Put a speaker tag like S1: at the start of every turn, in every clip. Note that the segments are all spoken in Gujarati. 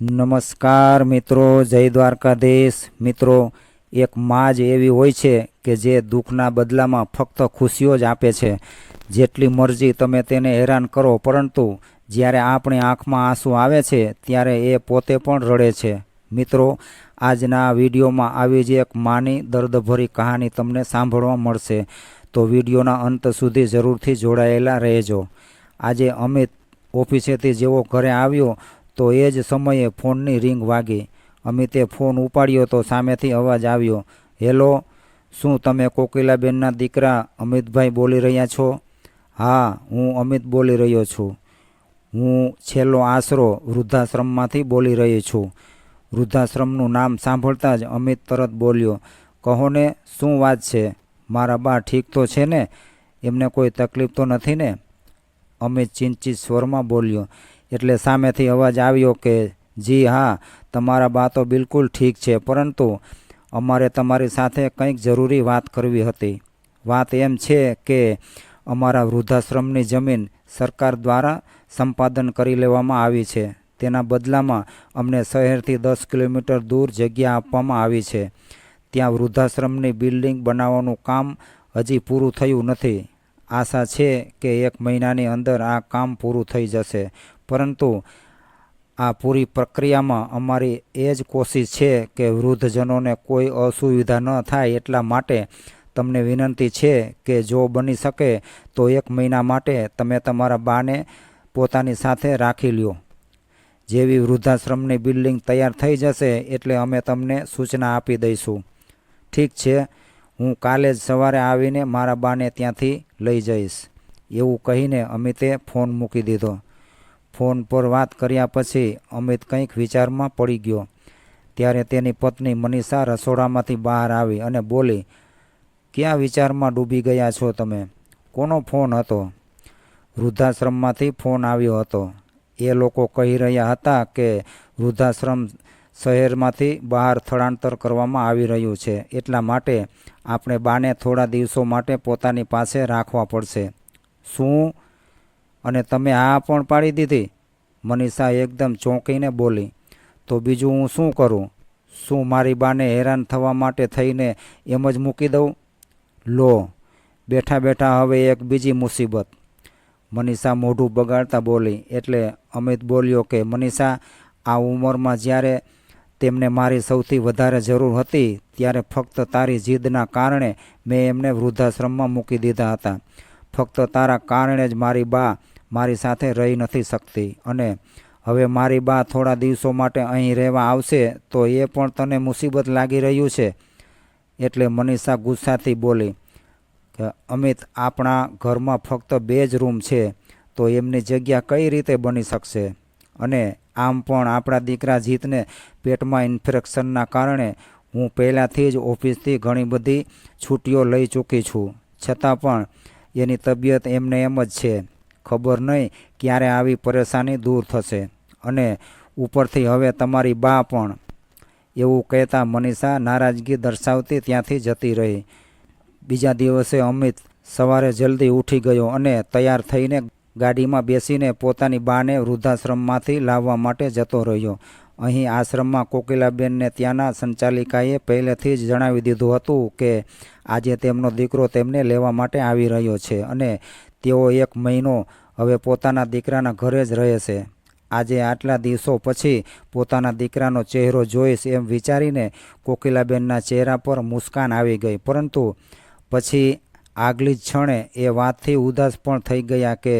S1: નમસ્કાર મિત્રો, જય દ્વારકાધીશ. મિત્રો, એક માં જ એવી હોય છે કે જે દુઃખના બદલામાં ફક્ત ખુશીઓ જ આપે છે. જેટલી મરજી તમે તેને હેરાન કરો, પરંતુ જ્યારે આપણી આંખમાં આંસુ આવે છે, ત્યારે એ પોતે પણ રડે છે. મિત્રો, આજના વિડીયોમાં આવી જ એક માની દર્દભરી કહાની તમને સાંભળવા મળશે. તો વિડીયોના અંત સુધી જરૂરથી જોડાયેલા રહેજો. આજે અમિત ઓફિસેથી જેવો ઘરે આવ્યો તો એ જ સમયે ફોનની રિંગ વાગી. અમિતે ફોન ઉપાડ્યો તો સામેથી અવાજ આવ્યો, હેલો, શું તમે કોકિલાબેનના દીકરા અમિતભાઈ બોલી રહ્યા છો? હા, હું અમિત બોલી રહ્યો છું. હું છેલ્લો આશરો વૃદ્ધાશ્રમમાંથી બોલી રહી છું. વૃદ્ધાશ્રમનું નામ સાંભળતા જ અમિત તરત બોલ્યો, કહો ને, શું વાત છે? મારા બા ઠીક તો છે ને? એમને કોઈ તકલીફ તો નથી ને? અમિત ચિંતિત સ્વરમાં બોલ્યો એટલે સામેથી અવાજ આવ્યો કે, જી હા, તમારા બા તો બિલકુલ ઠીક છે, પરંતુ અમારે તમારી સાથે કંઈક જરૂરી વાત કરવી હતી. વાત એમ છે કે, અમારા વૃદ્ધાશ્રમની જમીન સરકાર દ્વારા સંપાદન કરી લેવામાં આવી છે. તેના બદલામાં અમને શહેરથી દસ કિલોમીટર દૂર જગ્યા આપવામાં આવી છે. ત્યાં વૃદ્ધાશ્રમની બિલ્ડિંગ બનાવવાનું કામ હજી પૂરું થયું નથી. આશા છે કે એક મહિનાની અંદર આ કામ પૂરું થઈ જશે. પરંતુ આ પૂરી પ્રક્રિયામાં અમારી એ જ કોશિશ છે કે વૃદ્ધજનોને કોઈ અસુવિધા ન થાય એટલા માટે તમને વિનંતી છે કે જો બની શકે તો એક મહિના માટે તમે તમારા બાને પોતાની સાથે રાખી લ્યો. જેવી વૃદ્ધાશ્રમની બિલ્ડિંગ તૈયાર થઈ જશે એટલે અમે તમને સૂચના આપી દઈશું. ઠીક છે, હું કાલે જ સવારે આવીને મારા બાને ત્યાંથી લઈ જઈશ. એવું કહીને અમિતે ફોન મૂકી દીધો. ફોન પર વાત કર્યા પછી અમિત કંઈક વિચારમાં પડી ગયો. ત્યારે તેની પત્ની મનીષા રસોડામાંથી બહાર આવી અને બોલી, ક્યાં વિચારમાં ડૂબી ગયા છો તમે? કોનો ફોન હતો? વૃદ્ધાશ્રમમાંથી ફોન આવ્યો હતો. એ લોકો કહી રહ્યા હતા કે વૃદ્ધાશ્રમ શહેરમાંથી બહાર સ્થળાંતર કરવામાં આવી રહ્યું છે. એટલા માટે આપણે બાને થોડા દિવસો માટે પોતાની પાસે રાખવા પડશે. શું અને તમે આ પણ પાડી દીધી? મનીષા એકદમ ચોંકીને બોલી, તો બીજું હું શું કરું? શું મારી બાને હેરાન થવા માટે થઈને એમ જ મૂકી દઉં? લો, બેઠા બેઠા હવે એક બીજી મુસીબત. મનીષા મોઢું બગાડતા બોલી, એટલે અમિત બોલ્યો કે, મનીષા, આ ઉંમરમાં જ્યારે તેમને મારી સૌથી વધારે જરૂર હતી, ત્યારે ફક્ત તારી જીદના કારણે મેં એમને વૃદ્ધાશ્રમમાં મૂકી દીધા હતા. ફક્ત તારા કારણે જ મારી બા મારી સાથે રહી નથી શકતી અને હવે મારી બા થોડા દિવસો માટે અહીં રહેવા આવશે તો એ પણ તને મુસીબત લાગી રહ્યું છે. એટલે મનીષા ગુસ્સાથી બોલી કે, અમિત, આપણા ઘરમાં ફક્ત બે જ રૂમ છે, તો એમની જગ્યા કઈ રીતે બની શકશે? અને આમ પણ આપણા દીકરા જીતને પેટમાં ઇન્ફેક્શનના કારણે હું પહેલાંથી જ ઓફિસથી ઘણી બધી છૂટીઓ લઈ ચૂકી છું. છતાં પણ એની તબિયત એમને એમ જ છે. ખબર નહીં ક્યારે આવી પરેશાની દૂર થશે. અને ઉપરથી હવે તમારી બા પણ. એવું કહેતા મનીષા નારાજગી દર્શાવતી ત્યાંથી જતી રહી. બીજા દિવસે અમિત સવારે જલ્દી ઉઠી ગયો અને તૈયાર થઈને ગાડીમાં બેસીને પોતાની બાને વૃદ્ધાશ્રમમાંથી લાવવા માટે જતો રહ્યો. અહીં આશ્રમમાં કોકિલાબેનને ત્યાંના સંચાલિકાએ પહેલેથી જ જણાવી દીધું હતું કે આજે તેમનો દીકરો તેમને લેવા માટે આવી રહ્યો છે અને તેઓ એક મહિનો હવે પોતાના દીકરાના ઘરે જ રહે છે. આજે આટલા દિવસો પછી પોતાના દીકરાનો ચહેરો જોઈશ એમ વિચારીને કોકિલાબેનના ચહેરા પર મુસ્કાન આવી ગઈ. પરંતુ પછી આગલી ક્ષણે એ વાતથી ઉદાસ પણ થઈ ગયા કે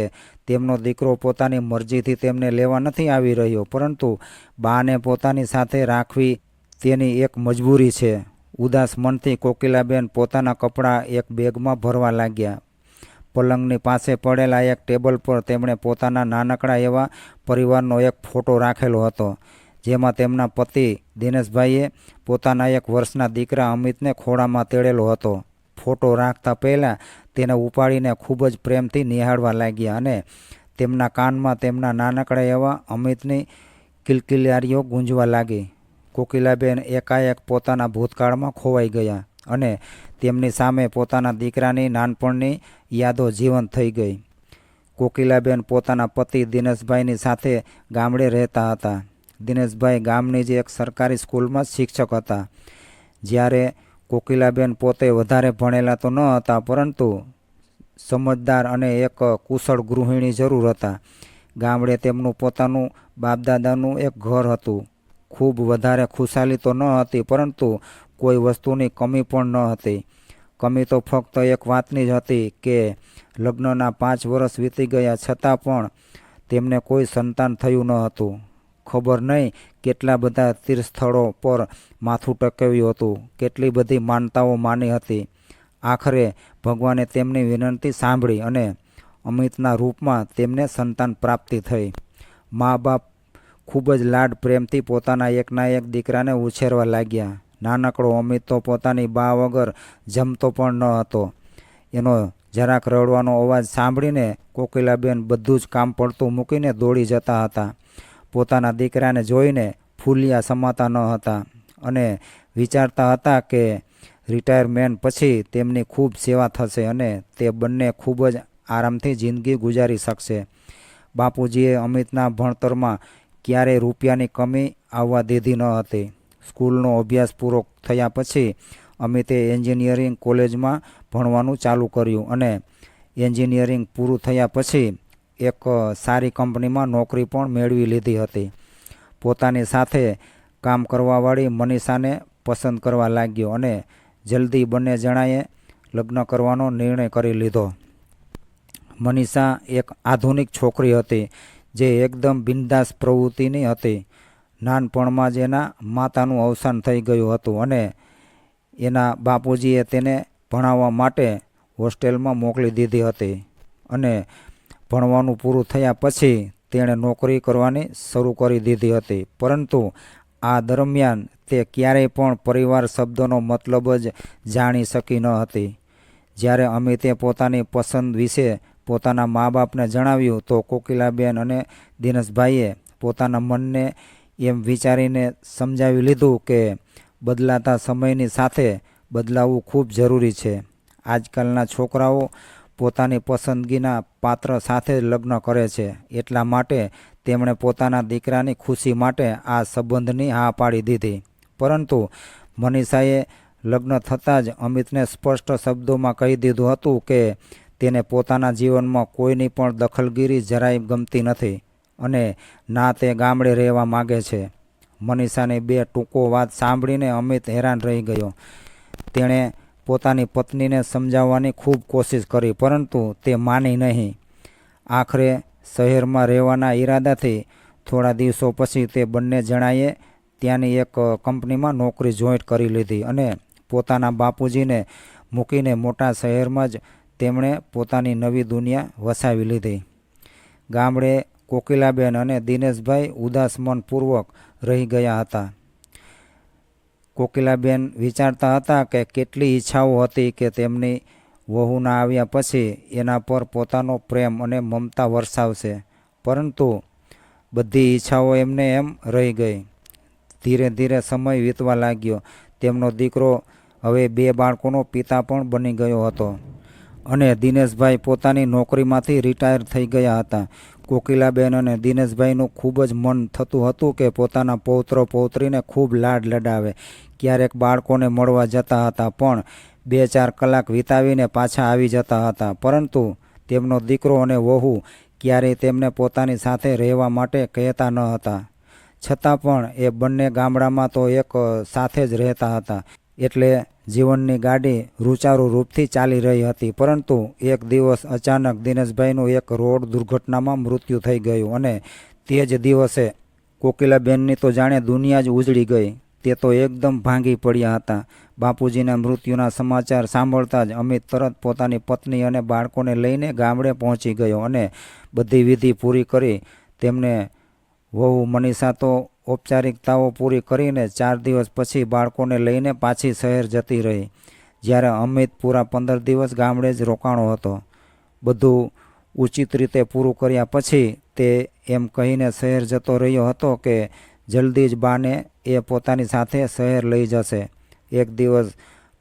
S1: તેમનો દીકરો પોતાની મરજીથી તેમને લેવા નથી આવી રહ્યો, પરંતુ બાને પોતાની સાથે રાખવી તેની એક મજબૂરી છે. ઉદાસ મનથી કોકિલાબેન પોતાના કપડાં એક બેગમાં ભરવા લાગ્યા. પલંગની પાસે પડેલા એક ટેબલ પર તેમણે પોતાના નાનકડા એવા પરિવારનો એક ફોટો રાખેલો હતો, જેમાં તેમના પતિ દિનેશભાઈએ પોતાના એક વર્ષના દીકરા અમિતને ખોળામાં તેડેલો હતો. ફોટો રાખતા પહેલાં તેને ઉપાડીને ખૂબ જ પ્રેમથી નિહાળવા લાગ્યા અને તેમના કાનમાં તેમના નાનકડા એવા અમિતની કિલકિલારીઓ ગુંજવા લાગી. કોકિલાબેન એકાએક પોતાના ભૂતકાળમાં ખોવાઈ ગયા. અને તેમની સામે પોતાના દીકરાની નાનપણની યાદો જીવંત થઈ ગઈ. કોકિલાબેન પોતાના પતિ દિનેશભાઈની સાથે ગામડે રહેતા હતા. દિનેશભાઈ ગામની જ એક સરકારી સ્કૂલમાં શિક્ષક હતા. જ્યારે કોકિલાબેન પોતે વધારે ભણેલા તો ન હતા, પરંતુ સમજદાર અને એક કુશળ ગૃહિણી જરૂર હતા. ગામડે તેમનું પોતાનું બાપદાદાનું એક ઘર હતું. ખૂબ વધારે ખુશાલી તો ન હતી, પરંતુ કોઈ વસ્તુની કમી પણ ન હતી. કમી તો ફક્ત એક વાતની જ હતી કે લગ્નના પાંચ વર્ષ વીતી ગયા છતાં પણ તેમને કોઈ સંતાન થયું ન હતું. ખબર નહીં કેટલા બધા તીર્થસ્થળો પર માથું ટકાવ્યું હતું, કેટલી બધી માનતાઓ માની હતી. આખરે ભગવાને તેમની વિનંતી સાંભળી અને અમિતના રૂપમાં તેમને સંતાન પ્રાપ્તિ થઈ. મા બાપ ખૂબ જ લાડ પ્રેમથી પોતાના એકના એક દીકરાને ઉછેરવા લાગ્યા. નાનકડો અમિત તો પોતાની બા વગર જમતો પણ ન હતો. એનો જરાક રડવાનો અવાજ સાંભળીને કોકિલાબેન બધું જ કામ પડતું મૂકીને દોડી જતા હતા. પોતાના દીકરાને જોઈને ફૂલિયા સમાતા ન હતા અને વિચારતા હતા કે રિટાયરમેન્ટ પછી તેમની ખૂબ સેવા થશે અને તે બંને ખૂબ જ આરામથી જિંદગી ગુજારી શકશે. બાપુજીએ અમિતના ભણતરમાં ક્યારેય રૂપિયાની કમી આવવા દીધી ન હતી. સ્કૂલનો અભ્યાસ પૂરો થયા પછી અમિતે એન્જિનિયરિંગ કોલેજમાં ભણવાનું ચાલુ કર્યું અને એન્જિનિયરિંગ પૂરું થયા પછી એક સારી કંપનીમાં નોકરી પણ મેળવી લીધી હતી. પોતાની સાથે કામ કરવાવાળી મનીષાને પસંદ કરવા લાગ્યો અને જલ્દી બંને જણાએ લગ્ન કરવાનો નિર્ણય કરી લીધો. મનીષા એક આધુનિક છોકરી હતી જે એકદમ બિંદાસ પ્રવૃત્તિની હતી. નાનપણમાં જ એના માતાનું અવસાન થઈ ગયું હતું અને એના બાપુજીએ તેને ભણાવવા માટે હોસ્ટેલમાં મોકલી દીધી હતી. અને ભણવાનું પૂરું થયા પછી તેણે નોકરી કરવાની શરૂ કરી દીધી હતી. પરંતુ આ દરમિયાન તે ક્યારેય પણ પરિવાર શબ્દનો મતલબ જ જાણી શકી ન હતી. જ્યારે અમિતે પોતાની પસંદ વિશે પોતાના મા બાપને જણાવ્યું, તો કોકિલાબેન અને દિનેશભાઈએ પોતાના મનને એમ વિચારીને સમજાવી લીધું કે બદલાતા સમયની સાથે બદલાવવું ખૂબ જરૂરી છે. આજકાલના છોકરાઓ પોતાની પસંદગીના પાત્ર સાથે લગ્ન કરે છે. એટલા માટે તેમણે પોતાના દીકરાની ખુશી માટે આ સંબંધની હા પાડી દીધી. પરંતુ મનીષાએ લગ્ન થતાં જ અમિતને સ્પષ્ટ શબ્દોમાં કહી દીધું હતું કે તેને પોતાના જીવનમાં કોઈની પણ દખલગીરી જરાય ગમતી નથી. અને ના તે ગામડે રહેવા માગે છે. મનીષાની બે ટૂંકો વાત સાંભળીને અમિત હેરાન રહી ગયો. તેણે પોતાની પત્નીને સમજાવવાની ખૂબ કોશિશ કરી, પરંતુ તે માની નહીં. આખરે શહેરમાં રહેવાના ઈરાદાથી થોડા દિવસો પછી તે બંને જણાએ ત્યાંની એક કંપનીમાં નોકરી જોઈન્ટ કરી લીધી અને પોતાના બાપુજીને મૂકીને મોટા શહેરમાં જ તેમણે પોતાની નવી દુનિયા વસાવી લીધી. ગામડે કોકિલાબેન અને દિનેશભાઈ ઉદાસ મનપૂર્વક રહી ગયા હતા. કોકિલાબેન વિચારતા હતા કે કેટલી ઈચ્છાઓ હતી કે તેમની વહુના આવ્યા પછી એના પર પોતાનો પ્રેમ અને મમતા વરસાવશે. પરંતુ બધી ઈચ્છાઓ એમને એમ રહી ગઈ. ધીરે ધીરે સમય વીતવા લાગ્યો. તેમનો દીકરો હવે બે બાળકોનો પિતા પણ બની ગયો હતો અને દિનેશભાઈ પોતાની નોકરીમાંથી રિટાયર થઈ ગયા હતા. કોકિલાબેન અને દિનેશભાઈનું ખૂબ જ મન થતું હતું કે પોતાના પૌત્ર પૌત્રીને ખૂબ લાડ લડાવે. ક્યારેક બાળકોને મળવા જતા હતા પણ બે ચાર કલાક વિતાવીને પાછા આવી જતા હતા. પરંતુ તેમનો દીકરો અને વહુ ક્યારેય તેમને પોતાની સાથે રહેવા માટે કહેતા ન હતા. છતાં પણ એ બંને ગામડામાં તો એક સાથે જ રહેતા હતા. એટલે જીવનની ગાડી રૂચારુ રૂપથી ચાલી રહી હતી. પરંતુ એક દિવસ અચાનક દિનેશભાઈનું એક રોડ દુર્ઘટનામાં મૃત્યુ થઈ ગયું અને તે જ દિવસે કોકિલાબેનની તો જાણે દુનિયા જ ઉજળી ગઈ. તે તો એકદમ ભાંગી પડ્યા હતા. બાપુજીના મૃત્યુના સમાચાર સાંભળતા જ અમિત તરત પોતાની પત્ની અને બાળકોને લઈને ગામડે પહોંચી ગયો અને બધી વિધિ પૂરી કરી. તેમને વહુ મનીષા તો ઔપચારિકતાઓ પૂરી કરીને ચાર દિવસ પછી બાળકોને લઈને પાછી શહેર જતી રહી, જ્યારે અમિત પૂરા પંદર દિવસ ગામડે જ રોકાણો હતો. બધું ઉચિત રીતે પૂરું કર્યા પછી તે એમ કહીને શહેર જતો રહ્યો હતો કે જલ્દી જ બાને એ પોતાની સાથે શહેર લઈ જશે. એક દિવસ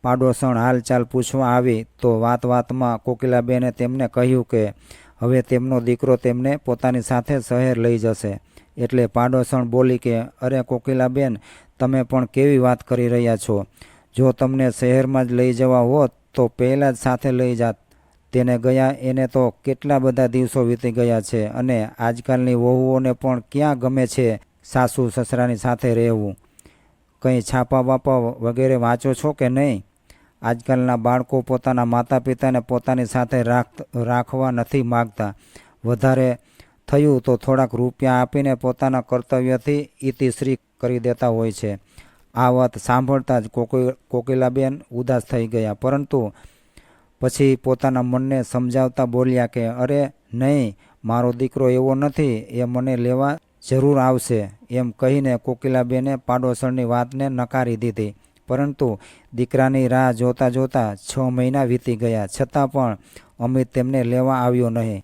S1: પાડોશણ હાલચાલ પૂછવા આવી તો વાત વાતમાં કોકિલાબેને તેમને કહ્યું કે હવે તેમનો દીકરો તેમને પોતાની સાથે શહેર લઈ જશે. એટલે પાડોસણ બોલી કે, અરે કોકિલાબેન, તમે પણ કેવી વાત કરી રહ્યા છો? જો તમને શહેરમાં જ લઈ જવા હોત, તો પહેલાં જ સાથે લઈ જાત. તેને ગયા, એને તો કેટલા બધા દિવસો વીતી ગયા છે અને આજકાલની વહુઓને પણ ક્યાં ગમે છે સાસુ સસરાની સાથે રહેવું? કંઈ છાપા બાપા વગેરે વાંચો છો કે નહીં? આજકાલના બાળકો પોતાના માતા પિતાને પોતાની સાથે રાખ, રાખવા નથી માગતા. વધારે થયું તો થોડાક રૂપિયા આપીને પોતાના કર્તવ્યથી ઇતિશ્રી કરી દેતા હોય છે. આ વાત સાંભળતા જ કોકી, કોકિલાબેન ઉદાસ થઈ ગયા. પરંતુ પછી પોતાના મનને સમજાવતા બોલ્યા કે, અરે, નહીં, મારો દીકરો એવો નથી, એ મને લેવા જરૂર આવશે. એમ કહીને કોકિલાબેને પાડોશણની વાતને નકારી દીધી. પરંતુ દીકરાની રાહ જોતા જોતા છ મહિના વીતી ગયા. છતાં પણ અમિત તેમને લેવા આવ્યો નહીં.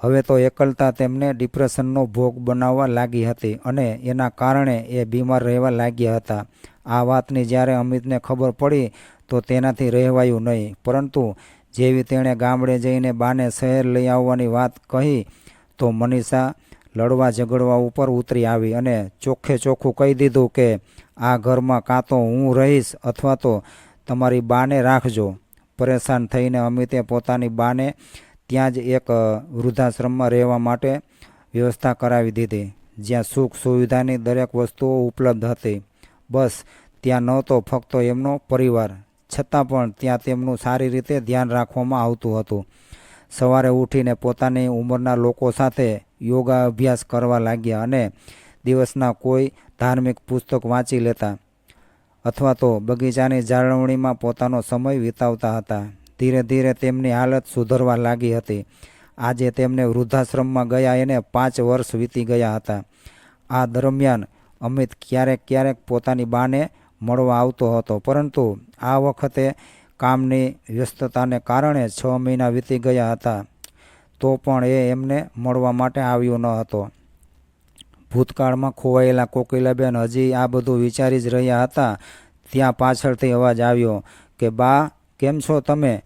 S1: હવે તો એકલતા તેમને ડિપ્રેશનનો ભોગ બનાવવા લાગી હતી અને એના કારણે એ બીમાર રહેવા લાગ્યા હતા. આ વાતની જ્યારે અમિતને ખબર પડી, તો તેનાથી રહેવાયું નહીં. પરંતુ જેવી તેણે ગામડે જઈને બાને શહેર લઈ આવવાની વાત કહી, તો મનીષા લડવા ઝઘડવા ઉપર ઉતરી આવી અને ચોખ્ખે ચોખ્ખું કહી દીધું કે, આ ઘરમાં કાં તો હું રહીશ અથવા તો તમારી બાને રાખજો. પરેશાન થઈને અમિતે પોતાની બાને ત્યાં જ એક વૃદ્ધાશ્રમમાં રહેવા માટે વ્યવસ્થા કરાવી દીધી. જ્યાં સુખ સુવિધાની દરેક વસ્તુઓ ઉપલબ્ધ હતી. બસ, ત્યાં નહોતો ફક્ત એમનો પરિવાર. છતાં પણ ત્યાં તેમનું સારી રીતે ધ્યાન રાખવામાં આવતું હતું. સવારે ઉઠીને પોતાની ઉંમરના લોકો સાથે યોગા અભ્યાસ કરવા લાગ્યા અને દિવસના કોઈ ધાર્મિક પુસ્તક વાંચી લેતા અથવા તો બગીચાની જાળવણીમાં પોતાનો સમય વિતાવતા હતા. ધીરે ધીરે તેમની હાલત સુધરવા લાગી હતી. આજે તેમને વૃદ્ધાશ્રમમાં ગયા એને પાંચ વર્ષ વીતી ગયા હતા. આ દરમિયાન અમિત ક્યારેક ક્યારેક પોતાની બાને મળવા આવતો હતો, પરંતુ આ વખતે કામની વ્યસ્તતાને કારણે છ મહિના વીતી ગયા હતા. તો પણ એ એમને મળવા માટે આવ્યો ન હતો. ભૂતકાળમાં ખોવાયેલા કોકિલાબેન હજી આ બધું વિચારી જ રહ્યા હતા. ત્યાં પાછળથી અવાજ આવ્યો કે, બા, કેમ છો તમે?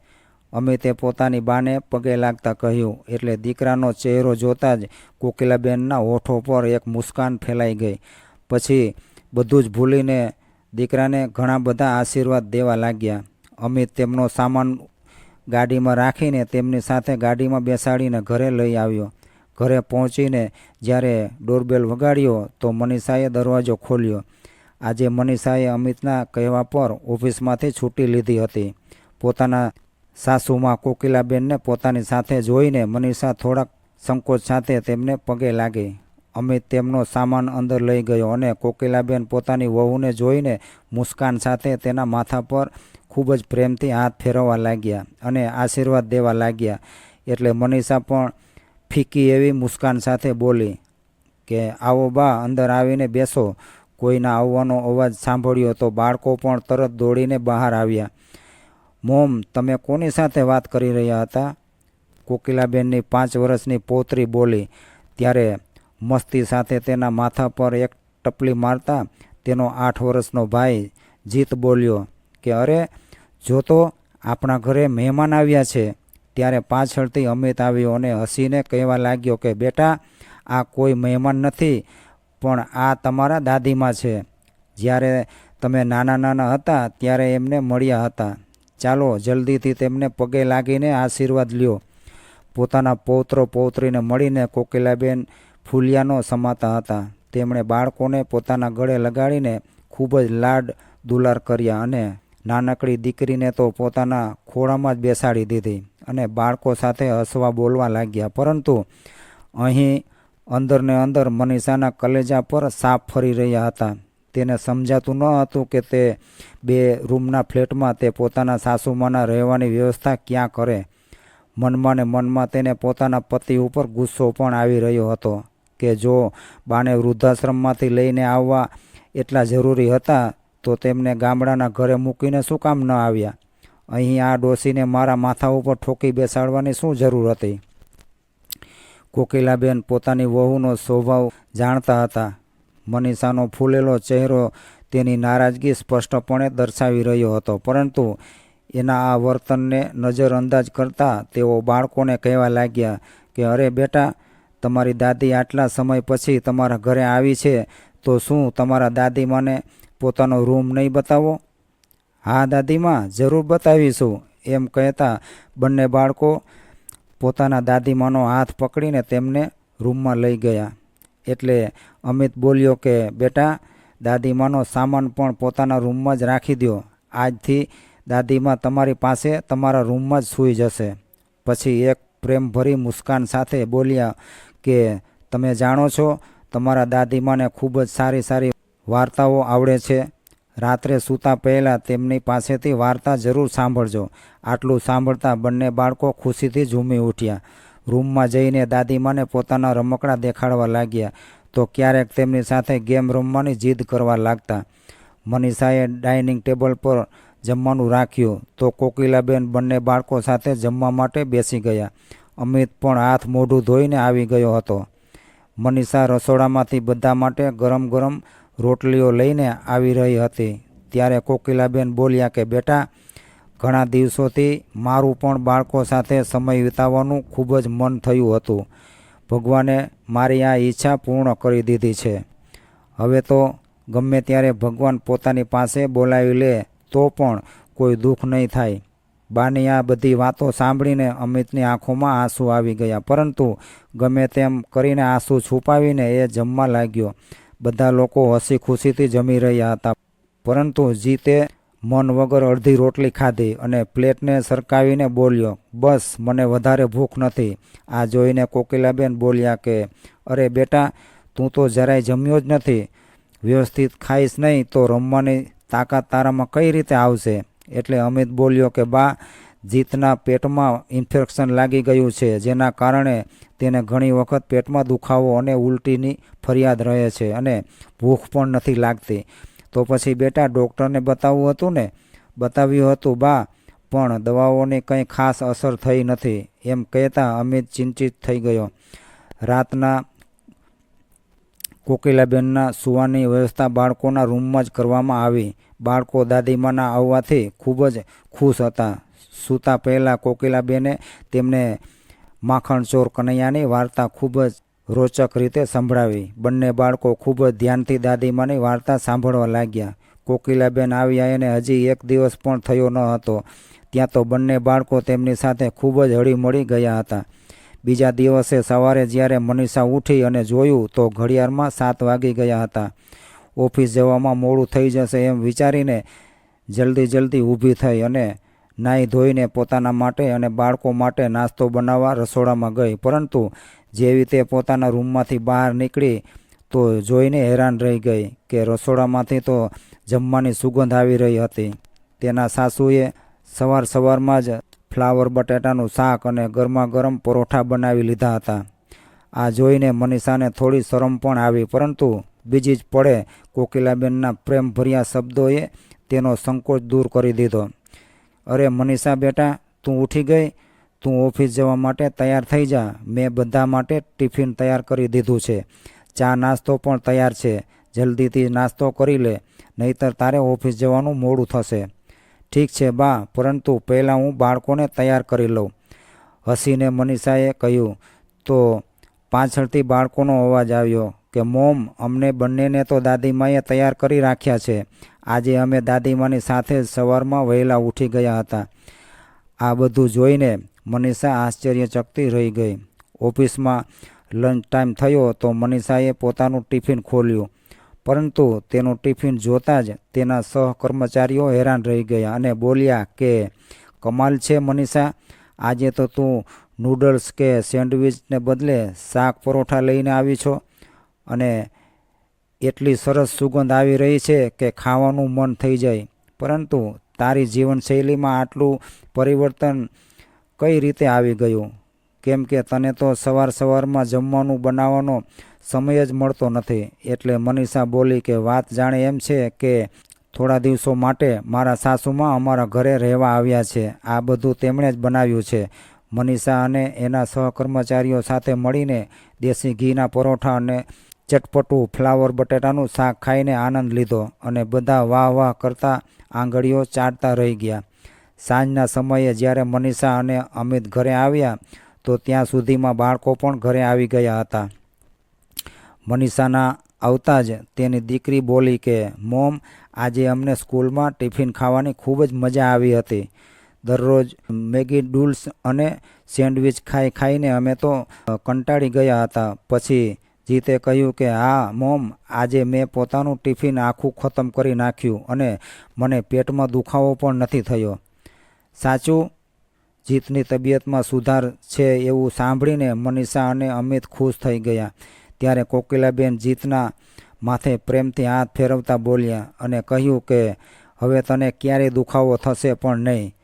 S1: અમિતે પોતાની બાને પગે લાગતા કહ્યું, એટલે દીકરાનો ચહેરો જોતા જ કોકિલાબેનના હોઠો પર એક મુસ્કાન ફેલાઈ ગઈ. પછી બધું જ ભૂલીને દીકરાને ઘણા બધા આશીર્વાદ દેવા લાગ્યા. અમિત તેમનો સામાન ગાડીમાં રાખીને તેમની સાથે ગાડીમાં બેસાડીને ઘરે લઈ આવ્યો. ઘરે પહોંચીને જ્યારે ડોરબેલ વગાડ્યો તો મનીષાએ દરવાજો ખોલ્યો. આજે મનીષાએ અમિતના કહેવા પર ઓફિસમાંથી છૂટી લીધી હતી. પોતાના સાસુમાં કોકિલાબેનને પોતાની સાથે જોઈને મનીષા થોડાક સંકોચ સાથે તેમને પગે લાગી. અમિત તેમનો સામાન અંદર લઈ ગયો અને કોકિલાબેન પોતાની વહુને જોઈને મુસ્કાન સાથે તેના માથા પર ખૂબ જ પ્રેમથી હાથ ફેરવવા લાગ્યા અને આશીર્વાદ દેવા લાગ્યા. એટલે મનીષા પણ ફીકી એવી મુસ્કાન સાથે બોલી કે, આવો બા, અંદર આવીને બેસો. કોઈના આવવાનો અવાજ સાંભળ્યો તો બાળકો પણ તરત દોડીને બહાર આવ્યા. મોમ, તમે કોની સાથે વાત કરી રહ્યા હતા? કોકિલાબેનની પાંચ વર્ષની પોતરી બોલી, ત્યારે મસ્તી સાથે તેના માથા પર એક ટપલી મારતા તેનો આઠ વર્ષનો ભાઈ જીત બોલ્યો કે, અરે, જો તો આપણા ઘરે મહેમાન આવ્યા છે. ત્યારે પાછળથી અમિત આવ્યો અને હસીને કહેવા લાગ્યો કે, બેટા, આ કોઈ મહેમાન નથી, પણ આ તમારા દાદીમાં છે. જ્યારે તમે નાના નાના હતા, ત્યારે એમને મળ્યા હતા. ચાલો જલ્દીથી તેમને પગે લાગીને આશીર્વાદ લ્યો. પોતાના પૌત્રો પૌત્રીને મળીને કોકિલાબેન ફૂલિયાનો સમાતા હતા. તેમણે બાળકોને પોતાના ગળે લગાડીને ખૂબ જ લાડ દુલાર કર્યા અને નાનકડી દીકરીને તો પોતાના ખોળામાં જ બેસાડી દીધી અને બાળકો સાથે હસવા બોલવા લાગ્યા. પરંતુ અહીં અંદરને અંદર મનીષાના કલેજા પર સાપ ફરી રહ્યા હતા. તેને સમજાતું ન હતું કે તે બે રૂમના ફ્લેટમાં તે પોતાના સાસુમાના રહેવાની વ્યવસ્થા ક્યાં કરે. મનમાં ને મનમાં તેને પોતાના પતિ ઉપર ગુસ્સો પણ આવી રહ્યો હતો કે જો બાને વૃદ્ધાશ્રમમાંથી લઈને આવવા એટલા જરૂરી હતા, તો તેમને ગામડાના ઘરે મૂકીને શું કામ ન આવ્યા? અહીં આ ડોસીને મારા માથા ઉપર ઠોકી બેસાડવાની શું જરૂર હતી? કોકિલાબેન પોતાની વહુનો સ્વભાવ જાણતા હતા. મનીષાનો ફૂલેલો ચહેરો તેની નારાજગી સ્પષ્ટપણે દર્શાવી રહ્યો હતો. પરંતુ એના આ વર્તનને નજરઅંદાજ કરતા તેઓ બાળકોને કહેવા લાગ્યા કે, અરે બેટા, તમારી દાદી આટલા સમય પછી તમારા ઘરે આવી છે, તો શું તમારા દાદીમાને પોતાનો રૂમ નહીં બતાવો? હા દાદીમાં, જરૂર બતાવીશું, એમ કહેતા બંને બાળકો પોતાના દાદીમાનો હાથ પકડીને તેમને રૂમમાં લઈ ગયા. એટલે અમિત બોલ્યો કે, બેટા, દાદીમાનો સામાન પણ પોતાના રૂમમાં જ રાખી દો આજથી દાદીમા તમારી પાસે તમારા રૂમમાં જ સૂઈ જશે. પછી એક પ્રેમભરી મુસ્કાન સાથે બોલ્યા કે, તમે જાણો છો, તમારા દાદીમાને ખૂબ જ સારી સારી વાર્તાઓ આવડે છે. રાત્રે સૂતા પહેલાં તેમની પાસેથી વાર્તા જરૂર સાંભળજો. આટલું સાંભળતા બંને બાળકો ખુશીથી ઝૂમી ઉઠ્યા. રૂમમાં જઈને દાદીમાને પોતાના રમકડા દેખાડવા લાગ્યા તો ક્યારેક તેમની સાથે ગેમ રમવાની જીદ કરવા લાગતા. મનીષાએ ડાઇનિંગ ટેબલ પર જમવાનું રાખ્યું તો કોકિલાબેન બંને બાળકો સાથે જમવા માટે બેસી ગયા. અમિત પણ હાથ મોઢું ધોઈને આવી ગયો હતો. મનીષા રસોડામાંથી બધા માટે ગરમ ગરમ રોટલીઓ લઈને આવી રહી હતી. ત્યારે કોકિલાબેન બોલ્યા કે, બેટા ઘણા દિવસોથી મારું પણ બાળકો સાથે સમય વિતાવવાનું ખૂબ જ મન થયું હતું. ભગવાને મારી આ ઈચ્છા પૂર્ણ કરી દીધી છે. હવે તો ગમે ત્યારે ભગવાન પોતાની પાસે બોલાવી લે, તો પણ કોઈ દુઃખ નહીં થાય. બાની આ બધી વાતો સાંભળીને અમિતની આંખોમાં આંસુ આવી ગયા, પરંતુ ગમે તેમ કરીને આંસુ છુપાવીને એ જમવા લાગ્યો. બધા લોકો હસી ખુશીથી જમી રહ્યા હતા. પરંતુ જીતે મન વગર અડધી રોટલી ખાધી અને પ્લેટને સરકાવીને બોલ્યો, બસ, મને વધારે ભૂખ નથી. આ જોઈને કોકિલાબેન બોલ્યા કે, અરે બેટા, તું તો જરાય જમ્યો જ નથી. વ્યવસ્થિત ખાઈશ નહીં તો રમવાની તાકાત તારામાં કઈ રીતે આવશે? એટલે અમિત બોલ્યો કે, બા, જીતના પેટમાં ઇન્ફેક્શન લાગી ગયું છે, જેના કારણે તેને ઘણી વખત પેટમાં દુખાવો અને ઉલટીની ફરિયાદ રહે છે અને ભૂખ પણ નથી લાગતી. તો પછી બેટા ડૉક્ટરને બતાવવું હતું ને? બતાવ્યું હતું, બા, પણ દવાઓની કંઈ ખાસ અસર થઈ નથી. એમ કહેતા અમિત ચિંતિત થઈ ગયો. રાતના કોકિલાબેનના સુવાની વ્યવસ્થા બાળકોના રૂમમાં જ કરવામાં આવી. બાળકો દાદીમાના આવવાથી ખૂબ જ ખુશ હતા. સૂતા પહેલાં કોકિલાબેને તેમને માખણચોર કનૈયાની વાર્તા ખૂબ જ રોચક રીતે સંભળાવી. બંને બાળકો ખૂબ જ ધ્યાનથી દાદીમાની વાર્તા સાંભળવા લાગ્યા. કોકિલાબેન આવ્યા એને હજી એક દિવસ પણ થયો ન હતો. ત્યાં તો બંને બાળકો તેમની સાથે ખૂબ જ હળીમળી ગયા હતા. બીજા દિવસે સવારે જ્યારે મનીષા ઉઠી અને જોયું તો ઘડિયાળમાં સાત વાગી ગયા હતા. ઓફિસ જવામાં મોડું થઈ જશે એમ વિચારીને જલ્દી જલ્દી ઊભી થઈ અને નાહી ધોઈને પોતાના માટે અને બાળકો માટે નાસ્તો બનાવવા રસોડામાં ગઈ. પરંતુ જેવી તે પોતાના રૂમમાંથી બહાર નીકળી તો જોઈને હેરાન રહી ગઈ કે રસોડામાંથી તો જમવાની સુગંધ આવી રહી હતી. તેના સાસુએ સવાર સવારમાં જ ફ્લાવર બટેટાનું શાક અને ગરમા ગરમ પરોઠા બનાવી લીધા હતા. આ જોઈને મનીષાને થોડી શરમ પણ આવી, પરંતુ બીજી જ પડે કોકિલાબેનના પ્રેમભર્યા શબ્દોએ તેનો સંકોચ દૂર કરી દીધો. અરે મનીષા બેટા, તું ઉઠી ગઈ? તું ઓફિસ જવા માટે તૈયાર થઈ જા. મેં બધા માટે ટિફિન તૈયાર કરી દીધું છે. ચા નાસ્તો પણ તૈયાર છે. જલ્દીથી નાસ્તો કરી લે, નહીતર તારે ઓફિસ જવાનું મોડું થશે. ઠીક છે બા, પરંતુ પહેલાં હું બાળકોને તૈયાર કરી લઉં. હસીને મનીષાએ કહ્યું, તો પાછળથી બાળકોનો અવાજ આવ્યો કે, મોમ, અમને બંનેને તો દાદીમાએ તૈયાર કરી રાખ્યા છે. આજે અમે દાદીમાની સાથે સવારમાં વહેલા ઉઠી ગયા હતા. આ બધું જોઈને મનીષા આશ્ચર્યચકતી રહી ગઈ. ઓફિસમાં લંચ ટાઈમ થયો તો મનીષાએ પોતાનું ટિફિન ખોલ્યું. પરંતુ તેનું ટિફિન જોતાં જ તેના સહકર્મચારીઓ હેરાન રહી ગયા અને બોલ્યા કે, કમાલ છે મનીષા, આજે તો તું નૂડલ્સ કે સેન્ડવિચને બદલે શાક પરોઠા લઈને આવી છો અને એટલી સરસ સુગંધ આવી રહી છે કે ખાવાનું મન થઈ જાય. પરંતુ તારી જીવનશૈલીમાં આટલું પરિવર્તન કઈ રીતે આવી ગયું? કેમ કે તને તો સવાર સવારમાં જમવાનું બનાવવાનો સમય જ મળતો નથી. એટલે મનીષા બોલી કે વાત જાણે એમ છે કે થોડા દિવસો માટે મારા સાસુમાં અમારા ઘરે રહેવા આવ્યા છે. આ બધું તેમણે જ બનાવ્યું છે. મનીષા અને એના સહકર્મચારીઓ સાથે મળીને દેશી ઘીના પરોઠા અને ચટપટું, ફ્લાવર બટેટાનું શાક ખાઈને આનંદ લીધો અને બધા વાહ વાહ કરતા આંગળીઓ ચાટતા રહી ગયા. સાંજના સમયે જ્યારે મનીષા અને અમિત ઘરે આવ્યા, તો ત્યાં સુધીમાં બાળકો પણ ઘરે આવી ગયા હતા. મનીષાના આવતા જ તેની દીકરી બોલી કે, મોમ, આજે અમને સ્કૂલમાં ટિફિન ખાવાની ખૂબ જ મજા આવી હતી. દરરોજ મેગી ડૂલ્સ અને સેન્ડવિચ ખાઈ ખાઈને અમે તો કંટાળી ગયા હતા. પછી જીતે કહ્યું કે, હા, મોમ, આજે મેં પોતાનું ટિફિન આખું ખતમ કરી નાખ્યું અને મને પેટમાં દુખાવો પણ નથી થયો. સાચું? જીતની તબિયતમાં સુધાર છે એવું સાંભળીને મનીષા અને અમિત ખુશ થઈ ગયા. ત્યારે કોકિલાબેન જીતના માથે પ્રેમથી હાથ ફેરવતા બોલ્યા અને કહ્યું કે, હવે તને ક્યારેય દુખાવો થશે પણ નહીં.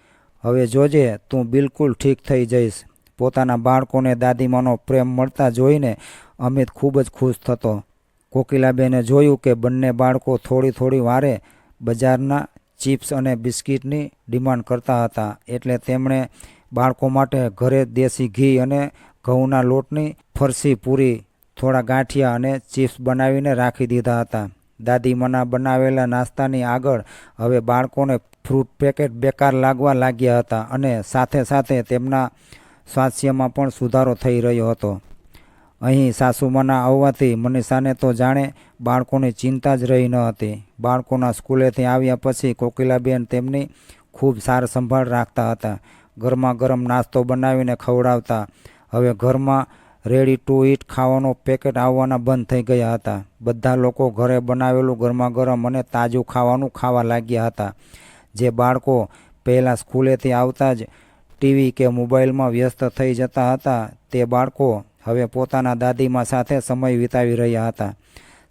S1: હવે જોજે, તું બિલકુલ ઠીક થઈ જઈશ. પોતાના બાળકોને દાદીમાનો પ્રેમ મળતા જોઈને અમિત ખૂબ જ ખુશ થતો. કોકિલાબેને જોયું કે બંને બાળકો થોડી થોડી વારે બજારના ચિપ્સ અને બિસ્કિટની ડિમાન્ડ કરતા હતા. એટલે તેમણે બાળકો માટે ઘરે દેશી ઘી અને ઘઉંના લોટની ફરસી પૂરી, થોડા ગાંઠિયા અને ચિપ્સ બનાવીને રાખી દીધા હતા. દાદીમાના બનાવેલા નાસ્તાની આગળ હવે બાળકોને ફ્રૂટ પેકેટ બેકાર લાગવા લાગ્યા હતા અને સાથે સાથે તેમના સ્વાસ્થ્યમાં પણ સુધારો થઈ રહ્યો હતો. અહીં સાસુમાના આવવાથી મનીષાને તો જાણે બાળકોની ચિંતા જ રહી ન હતી. બાળકોના સ્કૂલેથી આવ્યા પછી કોકિલાબેન તેમની ખૂબ સાર સંભાળ રાખતા હતા. ગરમા ગરમ નાસ્તો બનાવીને ખવડાવતા. હવે ઘરમાં રેડી ટુ ઇટ ખાવાનો પેકેટ આવવાના બંધ થઈ ગયા હતા. બધા લોકો ઘરે બનાવેલું ગરમા ગરમ અને તાજું ખાવાનું ખાવા લાગ્યા હતા. જે બાળકો પહેલાં સ્કૂલેથી આવતા જ ટીવી કે મોબાઈલમાં વ્યસ્ત થઈ જતા હતા, તે બાળકો હવે પોતાના દાદીમા સાથે સમય વિતાવી રહ્યા હતા.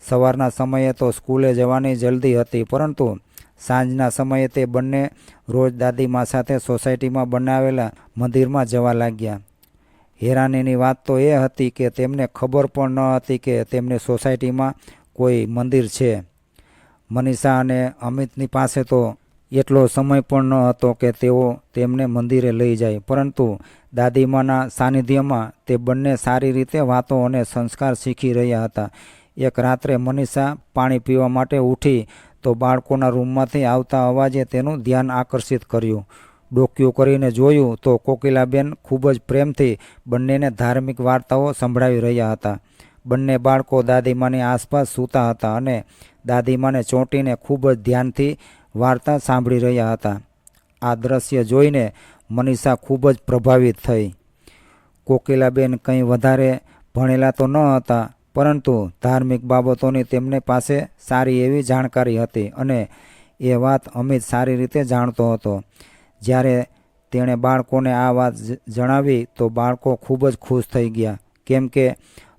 S1: સવારના સમયે તો સ્કૂલે જવાની જલ્દી હતી, પરંતુ સાંજના સમયે તે બંને રોજ દાદીમા સાથે સોસાયટીમાં બનાવેલા મંદિરમાં જવા લાગ્યા. હેરાનીની વાત તો એ હતી કે તેમને ખબર પણ ન હતી કે તેમની સોસાયટીમાં કોઈ મંદિર છે. મનીષા અને અમિતની પાસે તો એટલો સમય પણ ન હતો કે તેઓ તેમને મંદિરે લઈ જાય, પરંતુ દાદીમાના સાનિધ્યમાં તે બંને સારી રીતે વાતો અને સંસ્કાર શીખી રહ્યા હતા. એક રાત્રે મનીષા પાણી પીવા માટે ઉઠી તો બાળકોના રૂમમાંથી આવતા અવાજે તેનું ધ્યાન આકર્ષિત કર્યું. ડોક્યું કરીને જોયું તો કોકિલાબેન ખૂબ જ પ્રેમથી બંનેને ધાર્મિક વાર્તાઓ સંભળાવી રહ્યા હતા. બંને બાળકો દાદીમાની આસપાસ સૂતા હતા અને દાદીમાને ચોંટીને ખૂબ જ ધ્યાનથી વાર્તા સાંભળી રહ્યા હતા. આ દ્રશ્ય જોઈને મનીષા ખૂબ જ પ્રભાવિત થઈ. કોકિલાબેન કંઈ વધારે ભણેલા તો ન હતા પરંતુ ધાર્મિક બાબતોની તેમને પાસે સારી એવી જાણકારી હતી અને એ વાત અમિત સારી રીતે જાણતો હતો. જ્યારે તેણે બાળકોને આ વાત જણાવી તો બાળકો ખૂબ જ ખુશ થઈ ગયા. કેમ કે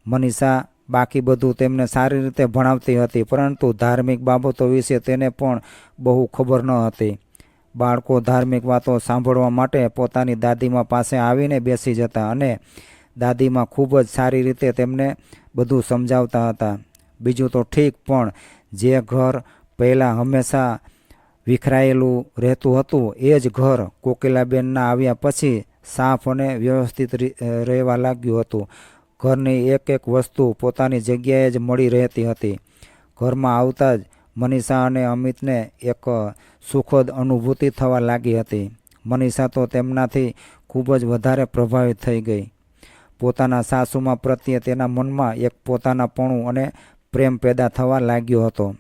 S1: મનીષા બાકી બધું તેમને સારી રીતે ભણાવતી હતી, પરંતુ ધાર્મિક બાબતો વિશે તેને પણ બહુ ખબર ન હતી. બાળકો ધાર્મિક વાતો સાંભળવા માટે પોતાની દાદીમા પાસે આવીને બેસી જતા અને દાદીમા ખૂબ જ સારી રીતે તેમને બધું સમજાવતા હતા. બીજું તો ઠીક, પણ જે ઘર પહેલાં હંમેશા વિખરાયેલું રહેતું હતું, એ જ ઘર કોકિલાબેનના આવ્યા પછી સાફ અને વ્યવસ્થિત રહેવા લાગ્યું હતું. ઘરની એક એક વસ્તુ પોતાની જગ્યાએ જ મળી રહેતી હતી. ઘરમાં આવતા જ મનીષા અને અમિતને એક સુખદ અનુભૂતિ થવા લાગી હતી. મનીષા તો તેમનાથી ખૂબ જ વધારે પ્રભાવિત થઈ ગઈ. પોતાના સાસુમાં પ્રત્યે તેના મનમાં એક પોતાનાપણું અને પ્રેમ પેદા થવા લાગ્યો હતો.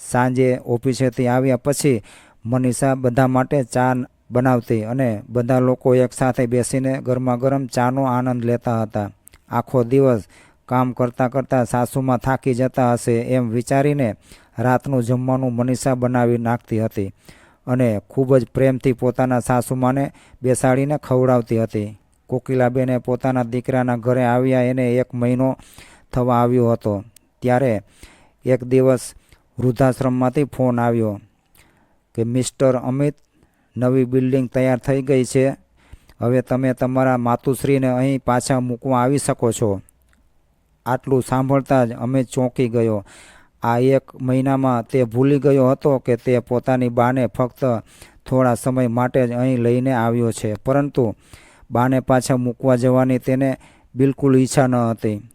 S1: સાંજે ઓફિસેથી આવ્યા પછી મનીષા બધા માટે ચા બનાવતી અને બધા લોકો એકસાથે બેસીને ગરમા ગરમ ચાનો આનંદ લેતા હતા. આખો દિવસ કામ કરતાં કરતાં સાસુમાં થાકી જતા હશે એમ વિચારીને રાતનું જમવાનું મનીષા બનાવી નાખતી હતી અને ખૂબ જ પ્રેમથી પોતાના સાસુમાને બેસાડીને ખવડાવતી હતી. કોકિલાબેને પોતાના દીકરાના ઘરે આવ્યા એને એક મહિનો થવા આવ્યો હતો. ત્યારે એક દિવસ વૃદ્ધાશ્રમમાંથી ફોન આવ્યો કે, મિસ્ટર અમિત, નવી બિલ્ડિંગ તૈયાર થઈ ગઈ છે. હવે તમે તમારા માતુશ્રીને અહીં પાછા મૂકવા આવી શકો છો. આટલું સાંભળતા જ અમે ચોંકી ગયો. આ એક મહિનામાં તે ભૂલી ગયો હતો કે તે પોતાની બાને ફક્ત થોડા સમય માટે જ અહીં લઈને આવ્યો છે. પરંતુ બાને પાછા મૂકવા જવાની તેને બિલકુલ ઈચ્છા ન હતી.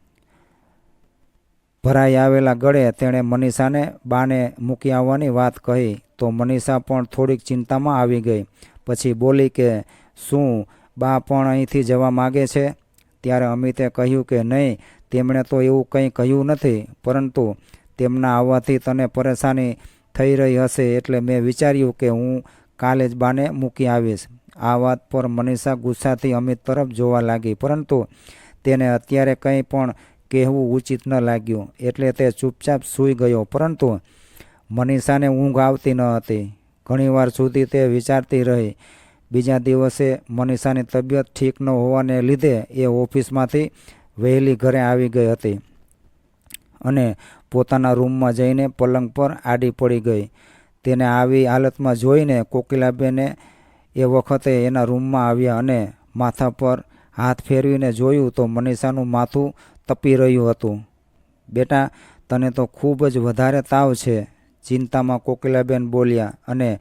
S1: ભરાઈ આવેલા ગળે તેણે મનીષાને બાને મૂકી આવવાની વાત કહી તો મનીષા પણ થોડીક ચિંતામાં આવી ગઈ. પછી બોલી કે, શું બા પણ અહીંથી જવા માગે છે? ત્યારે અમિતે કહ્યું કે, નહીં, તેમણે તો એવું કંઈ કહ્યું નથી, પરંતુ તેમના આવવાથી તને પરેશાની થઈ રહી હશે એટલે મેં વિચાર્યું કે હું કાલે જ બાને મૂકી આવીશ. આ વાત પર મનીષા ગુસ્સાથી અમિત તરફ જોવા લાગી, પરંતુ તેને અત્યારે કંઈ પણ કહેવું ઉચિત ન લાગ્યું, એટલે તે ચૂપચાપ સૂઈ ગયો, પરંતુ મનીષાને ઊંઘ આવતી ન હતી. ઘણીવાર સુધી તે વિચારતી રહી. બીજા દિવસે મનીષાની તબિયત ઠીક ન હોવાને લીધે એ ઓફિસમાંથી વહેલી ઘરે આવી ગઈ હતી અને પોતાના રૂમમાં જઈને પલંગ પર આડી પડી ગઈ. તેને આવી હાલતમાં જોઈને કોકિલાબેને એ વખતે એના રૂમમાં આવ્યા અને માથા પર હાથ ફેરવીને જોયું તો મનીષાનું માથું તપી રહ્યું હતું. બેટા, તને તો ખૂબ જ વધારે તાવ છે, ચિંતામાં કોકિલાબેન બોલ્યા અને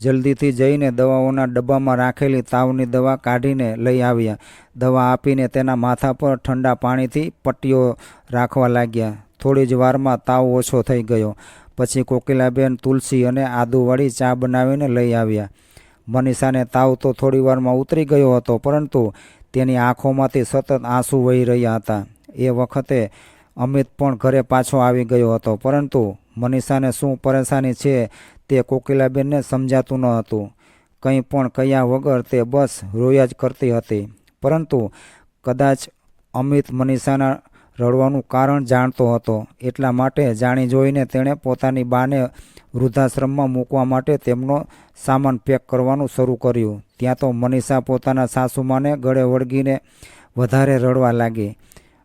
S1: જલ્દીથી જઈને દવાઓના ડબ્બામાં રાખેલી તાવની દવા કાઢીને લઈ આવ્યા. દવા આપીને તેના માથા પર ઠંડા પાણીથી પટ્ટીઓ રાખવા લાગ્યા. થોડી જ વારમાં તાવ ઓછો થઈ ગયો. પછી કોકિલાબેન તુલસી અને આદુવાળી ચા બનાવીને લઈ આવ્યા. મનીષાને તાવ તો થોડી વારમાં ઉતરી ગયો હતો, પરંતુ તેની આંખોમાંથી સતત આંસુ વહી રહ્યા હતા. એ વખતે અમિત પણ ઘરે પાછો આવી ગયો હતો, પરંતુ મનીષાને શું પરેશાની છે તે કોકિલાબેનને સમજાતું ન હતું. કંઈ પણ કહ્યા વગર તે બસ રોયા જ કરતી હતી. પરંતુ કદાચ અમિત મનીષાના રડવાનું કારણ જાણતો હતો. એટલા માટે જાણી જોઈને તેણે પોતાની બાને વૃદ્ધાશ્રમમાં મૂકવા માટે તેમનો સામાન પેક કરવાનું શરૂ કર્યું. ત્યાં તો મનીષા પોતાના સાસુમાને ગળે વળગીને વધારે રડવા લાગી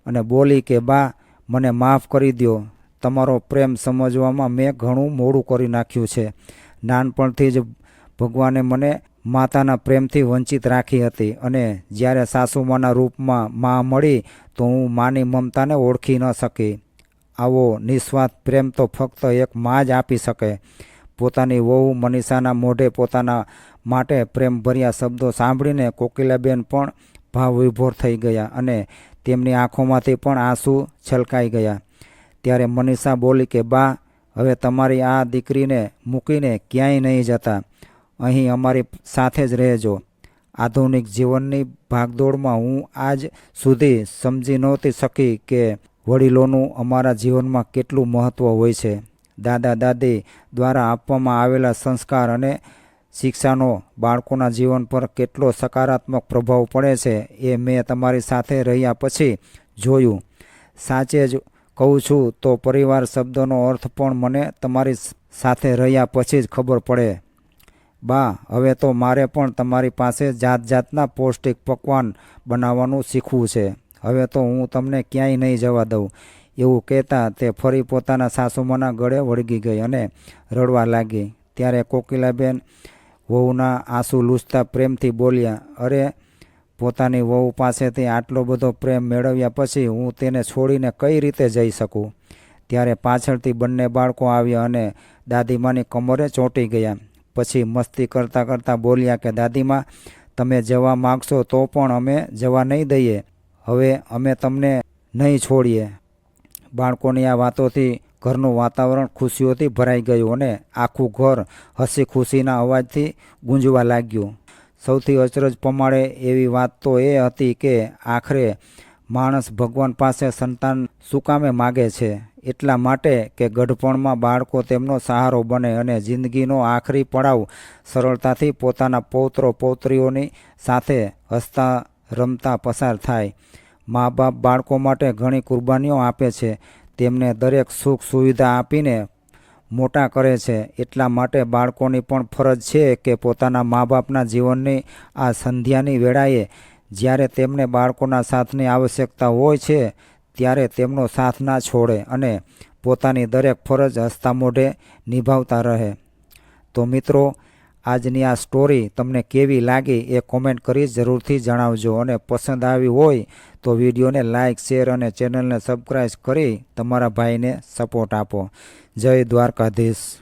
S1: અને બોલી કે, બા, મને માફ કરી દ્યો. તમારો પ્રેમ સમજવામાં મેં ઘણું મોડું કરી નાખ્યું છે. નાનપણથી જ ભગવાને મને માતાના પ્રેમથી વંચિત રાખી હતી અને જ્યારે સાસુમાના રૂપમાં મા મળી, તો હું માની મમતાને ઓળખી ન શકી. આવો નિસ્વાર્થ પ્રેમ તો ફક્ત એક મા જ આપી શકે. પોતાની વહુ મનીષાના મોઢે પોતાના માટે પ્રેમભર્યા શબ્દો સાંભળીને કોકિલાબેન પણ ભાવ વિભોર થઈ ગયા અને તેમની આંખોમાંથી પણ આંસુ છલકાઈ ગયા. ત્યારે મનીષા બોલી કે, બા, હવે તમારી આ દીકરીને મૂકીને ક્યાંય નહીં જતા. અહીં અમારી સાથે જ રહેજો. આધુનિક જીવનની ભાગદોડમાં હું આજ સુધી સમજી નહોતી શકી કે વડીલોનું અમારા જીવનમાં કેટલું મહત્ત્વ હોય છે. દાદા દાદી દ્વારા આપવામાં આવેલા સંસ્કાર અને શિક્ષાનો બાળકોના જીવન પર કેટલો સકારાત્મક પ્રભાવ પડે છે એ મેં તમારી સાથે રહ્યા પછી જોયું. સાચે જ કહું છું તો પરિવાર શબ્દનો અર્થ પણ મને તમારી સાથે રહ્યા પછી જ ખબર પડે. બા, હવે તો મારે પણ તમારી પાસે જાત જાતના પૌષ્ટિક પકવાન બનાવવાનું શીખવું છે. હવે તો હું તમને ક્યાંય નહીં જવા દઉં. એવું કહેતા તે ફરી પોતાના સાસુમાના ગળે વળગી ગઈ અને રડવા લાગી. ત્યારે કોકિલાબેન વહુના આંસુ લૂસતા પ્રેમથી બોલ્યા, અરે, પોતાની વહુ પાસેથી આટલો બધો પ્રેમ મેળવ્યા પછી હું તેને છોડીને કઈ રીતે જઈ શકું? ત્યારે પાછળથી બંને બાળકો આવ્યા અને દાદીમાની કમરે ચોંટી ગયા. પછી મસ્તી કરતાં કરતાં બોલ્યા કે, દાદીમા, તમે જવા માગશો તો પણ અમે જવા નહીં દઈએ. હવે અમે તમને નહીં છોડીએ. બાળકોની આ વાતોથી ઘરનું વાતાવરણ ખુશીઓથી ભરાઈ ગયું અને આખું ઘર હસી ખુશીના અવાજથી ગુંજવા લાગ્યું. સૌથી અચરજ પમાડે એવી વાત તો એ હતી કે, આખરે માણસ ભગવાન પાસે સંતાન શું કામે માગે છે? એટલા માટે કે ગઢપણમાં બાળકો તેમનો સહારો બને અને જિંદગીનો આખરી પડાવ સરળતાથી પોતાના પૌત્રો પૌત્રીઓની સાથે હસતા રમતા પસાર થાય. મા બાપ બાળકો માટે ઘણી કુરબાનીઓ આપે છે. તેમને દરેક સુખ સુવિધા આપીને મોટા કરે છે. એટલા માટે બાળકોની પણ ફરજ છે કે પોતાના મા બાપના જીવનની આ સંધ્યાની વેળાએ જ્યારે તેમને બાળકોના સાથની આવશ્યકતા હોય છે, ત્યારે તેમનો સાથ ના છોડે અને પોતાની દરેક ફરજ હસતા મોઢે નિભાવતા રહે. તો મિત્રો, આજની આ સ્ટોરી તમને કેવી લાગી એ કોમેન્ટ કરી જરૂરથી જણાવજો અને પસંદ આવી હોય તો વિડીયોને લાઇક શેર અને ચેનલને સબસ્ક્રાઈબ કરી તમારા ભાઈને સપોર્ટ આપો. જય દ્વારકાધીશ.